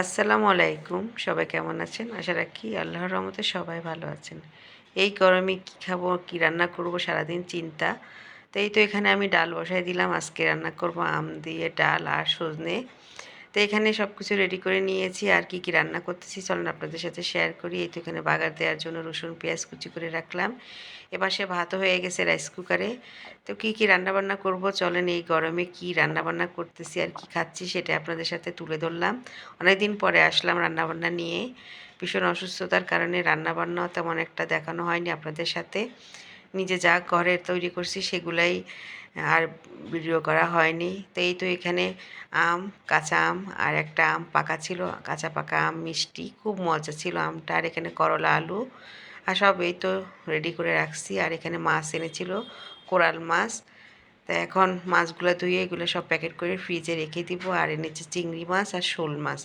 আসসালামু আলাইকুম। সবাই কেমন আছেন? আশা রাখি আল্লাহর রহমতে সবাই ভালো আছেন। এই গরমে কী খাব, কী রান্না করব সারাদিন চিন্তা। তো এই তো এখানে আমি ডাল বসাই দিলাম। আজকে রান্না করব আম দিয়ে ডাল আর সজনে। তো এখানে সব কিছু রেডি করে নিয়েছি। আর কি কি রান্না করতেছি চলেন আপনাদের সাথে শেয়ার করি। এই তো এখানে বাগার দেওয়ার জন্য রসুন, পেঁয়াজ কুচি করে রাখলাম। এবার সে ভাত হয়ে গেছে রাইস কুকারে তো কি কি রান্নাবান্না করব? চলেন এই গরমে কি রান্নাবান্না করতেছি আর কি খাচ্ছি সেটা আপনাদের সাথে তুলে ধরলাম। অনেক দিন পরে আসলাম রান্নাবান্না নিয়ে। ভীষণ অসুস্থতার কারণে রান্নাবান্নাও তেমন একটা দেখানো হয়নি আপনাদের সাথে। নিজে যা ঘরে তৈরি করছি সেগুলাই আর ভিডিও করা হয়নি। তো এই তো এখানে আম, কাঁচা আম আর একটা আম পাকা ছিল। কাঁচা পাকা আম মিষ্টি, খুব মজা ছিল আমটা। আর এখানে করলা আলু আর সব এই তো রেডি করে রাখছি। আর এখানে মাছ এনেছিল, কোরাল মাছ। তা এখন মাছগুলো ধুয়ে এগুলো সব প্যাকেট করে ফ্রিজে রেখে দিব। আর এনেছে চিংড়ি মাছ আর শোল মাছ।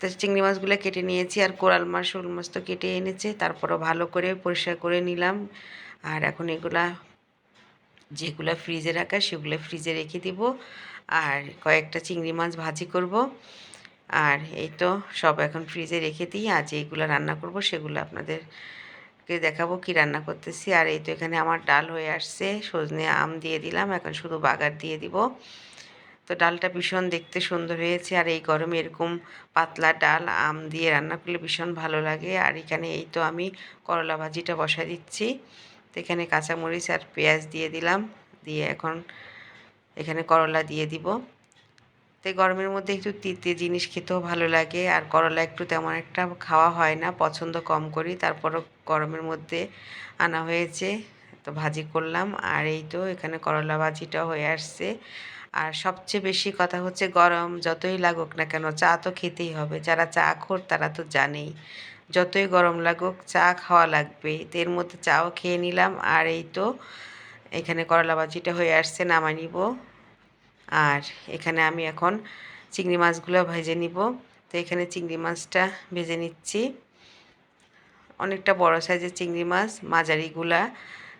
তো চিংড়ি মাছগুলো কেটে নিয়েছি আর কোরাল মাছ, শোল মাছ তো কেটে এনেছে। তারপরও ভালো করে পরিষ্কার করে নিলাম। আর এখন এগুলা যেগুলো ফ্রিজে রাখা সেগুলো ফ্রিজে রেখে দিব। আর কয়েকটা চিংড়ি মাছ ভাজি করব। আর এই তো সব এখন ফ্রিজে রেখে দিই। আর যেগুলো রান্না করব, সেগুলো আপনাদেরকে দেখাবো কি রান্না করতেছি। আর এই তো এখানে আমার ডাল হয়ে আসছে। সজনে আম দিয়ে দিলাম। এখন শুধু বাগার দিয়ে দিব। তো ডালটা ভীষণ দেখতে সুন্দর হয়েছে। আর এই গরমে এরকম পাতলা ডাল, আম দিয়ে রান্না করলে ভীষণ ভালো লাগে। আর এখানে এই তো আমি করলা ভাজিটা বসা দিচ্ছি। তো এখানে কাঁচামরিচ আর পেঁয়াজ দিয়ে দিলাম। দিয়ে এখন এখানে করলা দিয়ে দিব। তো গরমের মধ্যে একটু তিতে জিনিস খেতেও ভালো লাগে। আর করলা একটু তেমন একটা খাওয়া হয় না, পছন্দ কম করি। তারপরও গরমের মধ্যে আনা হয়েছে। তো ভাজি করলাম। আর এই তো এখানে করলা ভাজিটাও হয়ে আসছে। আর সবচেয়ে বেশি কথা হচ্ছে গরম, যতই লাগুক না কেন চা তো খেতেই হবে। যারা চা খোর তারা তো জানেই। যতই গরম লাগুক, চা খাওয়া লাগবে। এর মধ্যে চাও খেয়ে নিলাম আর এই তো এখানে করলা ভাজিটা হয়ে আসছে, নামাই নিব। আর এখানে আমি এখন চিংড়ি মাছগুলো ভেজে নিব। তো এখানে চিংড়ি মাছটা ভেজে নিচ্ছি। অনেকটা বড় সাইজের চিংড়ি মাছ, মাঝারিগুলা।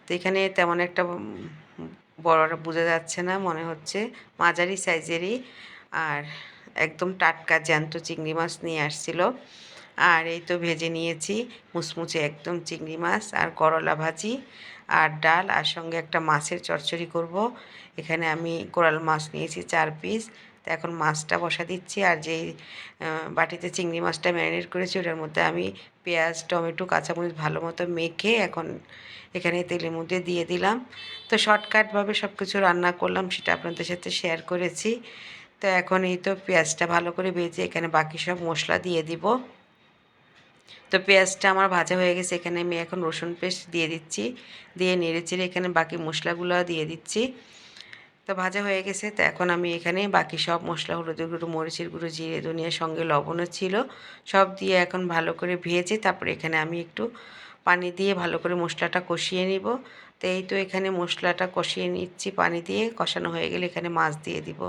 তো এখানে তেমন একটা বড়টা বোঝা যাচ্ছে না, মনে হচ্ছে মাঝারি সাইজেরই আর একদম টাটকা জ্যান্ত চিংড়ি মাছ নিয়ে আসছিল। আর এই তো ভেজে নিয়েছি মুচমুচে একদম চিংড়ি মাছ আর করলা ভাজি আর ডাল আর সঙ্গে একটা মাছের চচ্চড়ি করব। এখানে আমি কোরাল মাছ নিয়েছি চার পিস। তো এখন মাছটা বসা দিচ্ছি আর যেই বাটিতে চিংড়ি মাছটা ম্যারিনেট করেছি ওটার মধ্যে আমি পেঁয়াজ, টমেটো, কাঁচামরিচ ভালো মতো মেখে এখন এখানে তেলের মধ্যে দিয়ে দিলাম। তো শর্টকাটভাবে সব কিছু রান্না করলাম সেটা আপনাদের সাথে শেয়ার করেছি। তো এখন এই তো পেঁয়াজটা ভালো করে ভেজে এখানে বাকি সব মশলা দিয়ে দিব। তো পেঁয়াজটা আমার ভাজা হয়ে গেছে, এখানে আমি এখন রসুন পেস্ট দিয়ে দিচ্ছি, দিয়ে নেড়ে চেড়ে এখানে বাকি মশলাগুলো দিয়ে দিচ্ছি। তো ভাজা হয়ে গেছে, তো এখন আমি এখানে বাকি সব মশলা হলুদের গুঁড়ো, মরিচের গুঁড়ো, জিরে ধনিয়ার সঙ্গে লবণও ছিল, সব দিয়ে এখন ভালো করে ভেজে তারপরে এখানে আমি একটু পানি দিয়ে ভালো করে মশলাটা কষিয়ে নিব। তো এই তো এখানে মশলাটা কষিয়ে নিচ্ছি পানি দিয়ে, কষানো হয়ে গেলে এখানে মাছ দিয়ে দিব।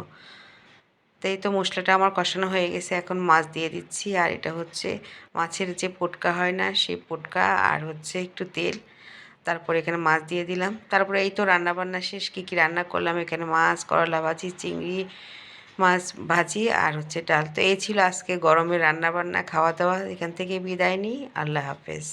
তো এই তো মশলাটা আমার কষানো হয়ে গেছে, এখন মাছ দিয়ে দিচ্ছি। আর এটা হচ্ছে মাছের যে পটকা হয় না, সেই পটকা আর হচ্ছে একটু তেল। তারপরে এখানে মাছ দিয়ে দিলাম। তারপরে এই তো রান্না বান্না শেষ, কী কী রান্না করলাম? এখানে মাছ, করলা ভাজি, চিংড়ি মাছ ভাজি আর হচ্ছে ডাল। তো এই ছিল আজকে গরমে রান্না বান্না খাওয়া দাওয়া। এখান থেকে বিদায় নিই। আল্লাহ হাফেজ।